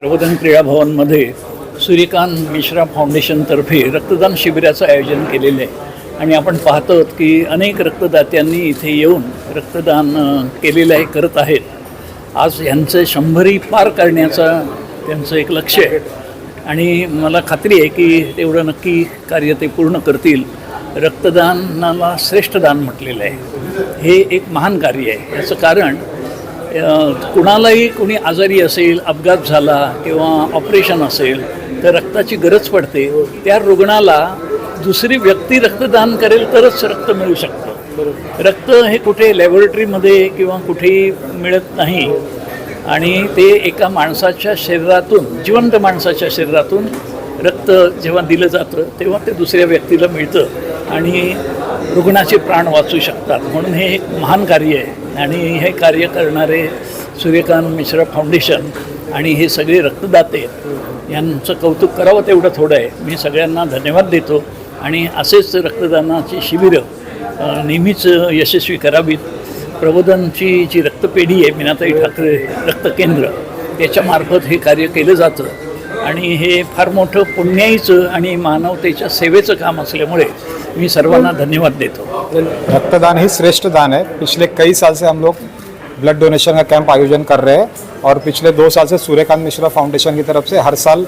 प्रबोधन क्रीडा भवनमध्ये सूर्यकांत मिश्रा फाउंडेशनतर्फे रक्तदान शिबिराचं आयोजन केलेलं आहे. आणि आपण पाहतो की अनेक रक्तदात्यांनी इथे येऊन रक्तदान केलेलं आहे करत आहेत. आज यांचं शंभरी पार करण्याचा त्यांचं एक लक्ष आहे. आणि मला खात्री आहे की तेवढं नक्की कार्य ते पूर्ण करतील. रक्तदानाला श्रेष्ठ दान म्हटलेलं आहे. हे एक महान कार्य आहे. याचं कारण कुणालाही कुणी आजारी असेल अपघात झाला किंवा ऑपरेशन असेल तर रक्ताची गरज पडते. त्या रुग्णाला दुसरी व्यक्ती रक्तदान करेल तरच रक्त मिळू शकतं. रक्त हे कुठे लॅबोरेटरीमध्ये किंवा कुठेही मिळत नाही. आणि ते एका माणसाच्या शरीरातून जिवंत माणसाच्या शरीरातून रक्त जेव्हा दिलं जातं तेव्हा ते दुसऱ्या व्यक्तीला मिळतं. आणि रुग्णाचे प्राण वाचू शकतात. म्हणून हे एक महान कार्य आहे. आणि हे कार्य करणारे सूर्यकांत मिश्रा फाउंडेशन आणि हे सगळे रक्तदाते यांचं कौतुक करावं तेवढं थोडं आहे. मी सगळ्यांना धन्यवाद देतो आणि असेच रक्तदानाची शिबिरं नेहमीच यशस्वी करावीत. प्रबोधनची जी रक्तपेढी आहे मीनाताई ठाकरे रक्तकेंद्र त्याच्यामार्फत हे कार्य केलं जातं. आणि हे फार मोठं पुण्याईचं आणि मानवतेच्या सेवेचं काम असल्यामुळे मी सर्वांना धन्यवाद देतो. रक्तदान ही श्रेष्ठ दान है पिछले कई साल से हम लोग ब्लड डोनेशन का कैंप आयोजन कर रहे हैं और पिछले दो साल से सूर्यकांत मिश्रा फाउंडेशन की तरफ से हर साल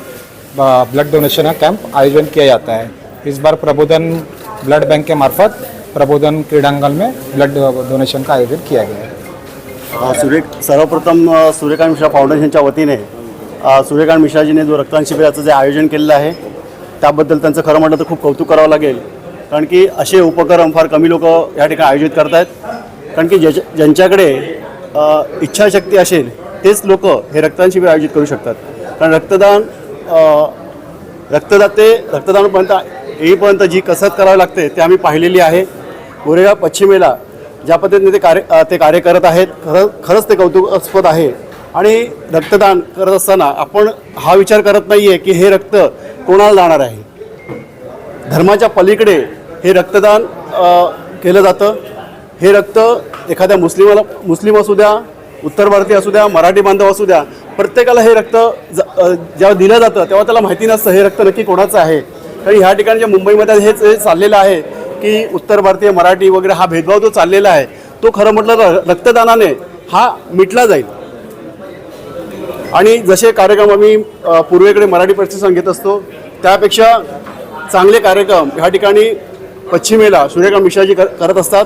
ब्लड डोनेशन का कैंप आयोजन किया जाता है। इस बार प्रबोधन ब्लड बैंक के मार्फत प्रबोधन क्रीडांगण में ब्लड डोनेशन का आयोजन किया गया है। सूर्य सर्वप्रथम सूर्यकांत मिश्रा फाउंडेशनच्या वतीने सूर्यकांत मिश्राजीने जो रक्तदान शिबिराचं जे आयोजन केलेलं आहे त्याबद्दल त्यांचं खरं म्हटलं तर खूप कौतुक करावं लागेल. कारण की असे उपक्रम फार कमी लोक या ठिकाणी आयोजित करत आहेत कारण की ज्याच्या ज्यांच्याकडे इच्छाशक्ती असेल तेच लोक हे रक्तदान शिबिर आयोजित करू शकतात. कारण रक्तदान रक्तदाते रक्तदानापर्यंत येईपर्यंत जी कसरत करावी लागते ते आम्ही पाहिलेली आहे. गोरेगाव पश्चिमेला ज्या पद्धतीने ते कार्य ते कार्य करत आहेत खरं खरंच ते कौतुकास्पद आहे. आणि रक्तदान करत असताना आपण हा विचार करत नाही आहे की हे रक्त कोणाला जाणार आहे. धर्माच्या पलीकडे हे रक्तदान केलं जातं. हे रक्त एखाद्या मुस्लिमाला मुस्लिम असू द्या उत्तर भारतीय असू द्या मराठी बांधव असू द्या प्रत्येकाला हे रक्त ज जेव्हा दिलं जातं तेव्हा त्याला माहिती नसतं हे रक्त नक्की कोणाचं आहे. कारण ह्या ठिकाणी जे मुंबईमध्ये हेच हे चाललेलं आहे की उत्तर भारतीय मराठी वगैरे हा भेदभाव जो चाललेला आहे तो खरं म्हटलं तर रक्तदानाने हा मिटला जाईल. आणि जसे कार्यक्रम आम्ही पूर्वेकडे मराठी प्रतिष्ठान घेत असतो त्यापेक्षा चांगले कार्यक्रम ह्या ठिकाणी पश्चिमेला सूर्यकांत मिश्राजी कर करत असतात.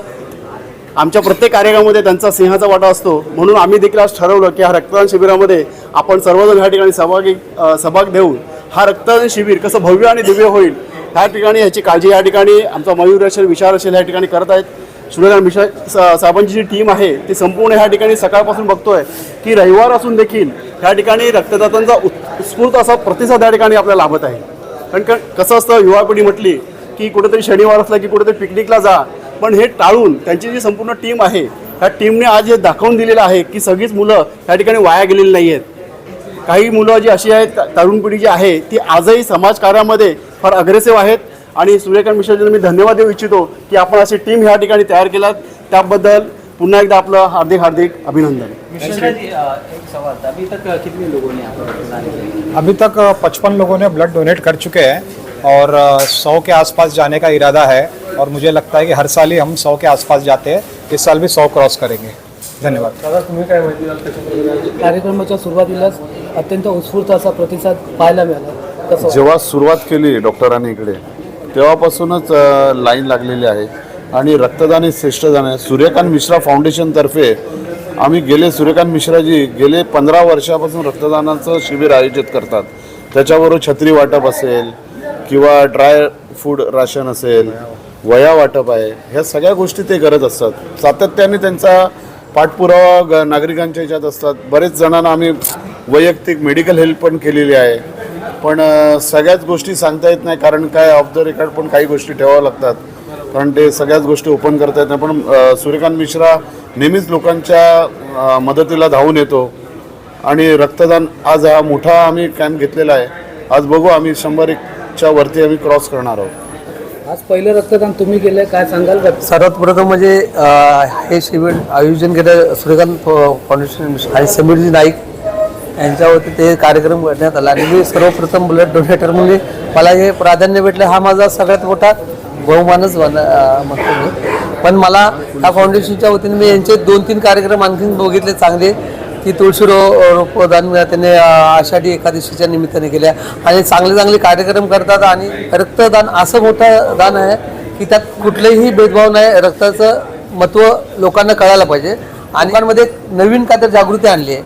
आमच्या प्रत्येक कार्यक्रमामध्ये त्यांचा सिंहाचा वाटा असतो. म्हणून आम्ही देखील आज ठरवलं की ह्या रक्तदान शिबिरामध्ये आपण सर्वजण ह्या ठिकाणी सहभागी सहभाग देऊन हा रक्तदान शिबिर कसं भव्य आणि दिव्य होईल ह्या ठिकाणी ह्याची काळजी या ठिकाणी आमचा मयूर असेल विचार असेल ह्या ठिकाणी करत आहेत. सूर्यकांत मिश्रा स- साहेबांची जी टीम आहे ती संपूर्ण ह्या ठिकाणी सकाळपासून बघतोय की रविवार असून देखील ह्या ठिकाणी रक्तदात्यांचा उत्स्फूर्त असा प्रतिसाद या ठिकाणी आपल्याला लाभत आहे. कारण कारण कसं असतं युवा पिढी म्हटली की कुठेतरी शनिवार असला की कुठेतरी पिकनिकला जा. पण हे टाळून त्यांची जी संपूर्ण टीम आहे ह्या टीमने आज हे दाखवून दिलेलं आहे की सगळीच मुलं ह्या ठिकाणी वाया गेलेली नाही आहेत काही मुलं जी अशी आहेत तरुण पिढी जी आहे ती आजही समाजकार्यामध्ये फार अग्रेसिव्ह आहेत. आणि सूर्यकांत मिश्राजींना मी धन्यवाद देऊ इच्छितो की आपण अशी टीम ह्या ठिकाणी तयार केलात. त्याबद्दल पुन्हा एकदा आपलं हार्दिक हार्दिक अभिनंदन. अभी तक अ, कितने लोगों ने यहाँ पर रक्तदान किया? अभी तक पचपन लोगों ने ब्लड डोनेट कर चुके हैं और सौ के आसपास जाने का इरादा है और मुझे लगता है कि हर साल ही हम सौ के आसपास जाते हैं। इस साल भी सौ क्रॉस करेंगे। धन्यवाद। कार्यक्रमाच्या सुरुवातीलाच अत्यंत उत्स्फूर्त असा प्रतिसाद पाहायला मिळाला. जेव्हा सुरुवात केली डॉक्टरांनी इकडे तेव्हापासूनच लाईन लागलेली आहे. आणि रक्तदान हे श्रेष्ठ दान आहे. सूर्यकांत मिश्रा फाउंडेशनतर्फे आम्ही गेले सूर्यकांत मिश्राजी गेले पंधरा वर्षापासून रक्तदानाचं शिबिर आयोजित करतात. त्याच्याबरोबर छत्री वाटप असेल किंवा ड्राय फूड राशन असेल वया वाटप आहे ह्या सगळ्या गोष्टी ते करत असतात. सातत्याने त्यांचा पाठपुरावा ग नागरिकांच्या ह्याच्यात असतात. बरेच जणांना आम्ही वैयक्तिक मेडिकल हेल्प पण केलेली आहे. पण सगळ्याच गोष्टी सांगता येत नाही कारण काय ऑफ द रेकॉर्ड पण काही गोष्टी ठेवाव्या लागतात. कारण ते सगळ्याच गोष्टी ओपन करता येत नाही. पण सूर्यकांत मिश्रा नेहमीच लोकांच्या मदतीला धावून येतो. आणि रक्तदान आज हा मोठा आम्ही कॅम्प घेतलेला आहे. आज बघू आम्ही शंभर एकच्या वरती आम्ही क्रॉस करणार आहोत. आज पहिलं रक्तदान तुम्ही केलंय काय सांगाल का? सर्वात प्रथम म्हणजे हे शिबिर आयोजन केलं सूर्यकांत फाउंडेशन आणि समीरजी नाईक यांच्या वती ते कार्यक्रम करण्यात आला. आणि मी सर्वप्रथम ब्लड डोनेटर म्हणजे मला हे प्राधान्य भेटलं. हा माझा सगळ्यात मोठा बहुमानच बन म्हणतो मी. पण मला ह्या फाउंडेशनच्या वतीने मी यांचे दोन तीन कार्यक्रम आणखीन बघितले चांगले. की तुळशी रो रोपदान त्यांनी आषाढी एकादशीच्या निमित्ताने केल्या. आणि चांगले चांगले कार्यक्रम करतात आणि रक्तदान असं मोठं दान आहे की त्यात कुठलेही भेदभाव नाही. रक्ताचं महत्त्व लोकांना कळायला पाहिजे. आणि नवीन एक नवीन जागृती आणली आहे.